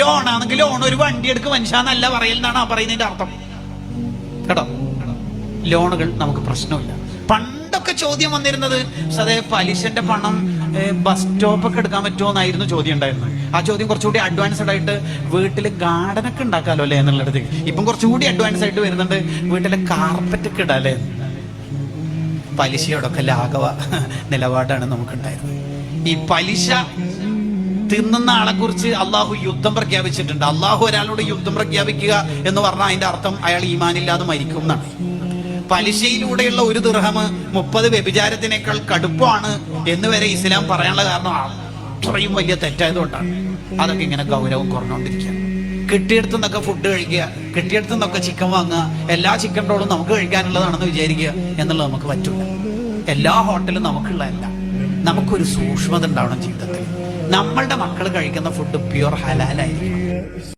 Loan ആണെങ്കിൽ loan ഒരു വണ്ടി എടുക്ക് മനുഷ്യാന്നല്ല പറയലെന്നാണ് ആ പറയുന്നതിന്റെ അർത്ഥം. കേട്ടോ? ലോണുകൾ നമുക്ക് പ്രശ്നമില്ല. പണ്ടൊക്കെ ചോദ്യം വന്നിരുന്നത് അതെ പലിശന്റെ പണം ബസ് സ്റ്റോപ്പ് ഒക്കെ എടുക്കാൻ പറ്റുമോ? എന്നായിരുന്നു ചോദ്യം ഉണ്ടായിരുന്നത്. ആ ചോദ്യം കുറച്ചുകൂടി അഡ്വാൻസ്ഡ് ആയിട്ട് വീട്ടിൽ ഗാർഡൻ ഒക്കെ ഉണ്ടാക്കാലോ അല്ലേ എന്നുള്ളത് ഇപ്പം കുറച്ചുകൂടി അഡ്വാൻസ് ആയിട്ട് വരുന്നുണ്ട് വീട്ടിലെ കാർപ്പറ്റ് ഒക്കെ ഇടാല്ലേ പലിശയോടൊക്കെ ലാഘവ നിലപാടാണ് നമുക്കുണ്ടായിരുന്നത്. ഈ പലിശ തിന്നുന്ന ആളെ കുറിച്ച് അള്ളാഹു യുദ്ധം പ്രഖ്യാപിച്ചിട്ടുണ്ട്. അള്ളാഹു ഒരാളോട് യുദ്ധം പ്രഖ്യാപിക്കുക എന്ന് പറഞ്ഞാൽ അതിന്റെ അർത്ഥം അയാൾ ഈമാനില്ലാതെ മരിക്കും എന്നാണ്. പലിശയിലൂടെയുള്ള ഒരു ദൃഹമ് മുപ്പത് വ്യഭിചാരത്തിനേക്കാൾ കടുപ്പമാണ് എന്ന് വരെ ഇസ്ലാം പറയാനുള്ള കാരണം അത്രയും വലിയ തെറ്റായതുകൊണ്ടാണ്. അതൊക്കെ ഇങ്ങനെ ഗൗരവം കുറഞ്ഞുകൊണ്ടിരിക്കുക കിട്ടിയെടുത്തു നിന്നൊക്കെ ഫുഡ് കഴിക്കുക കിട്ടിയെടുത്തു നിന്നൊക്കെ ചിക്കൻ വാങ്ങുക എല്ലാ ചിക്കൻ റോളും നമുക്ക് കഴിക്കാനുള്ളതാണെന്ന് വിചാരിക്കുക എന്നുള്ളത് നമുക്ക് പറ്റില്ല എല്ലാ ഹോട്ടലും നമുക്കുള്ളതല്ല. നമുക്കൊരു സൂക്ഷ്മത ഉണ്ടാവണം ജീവിതത്തിൽ. നമ്മളുടെ മക്കൾ കഴിക്കുന്ന ഫുഡ് പ്യുവർ ഹലാലായിരിക്കണം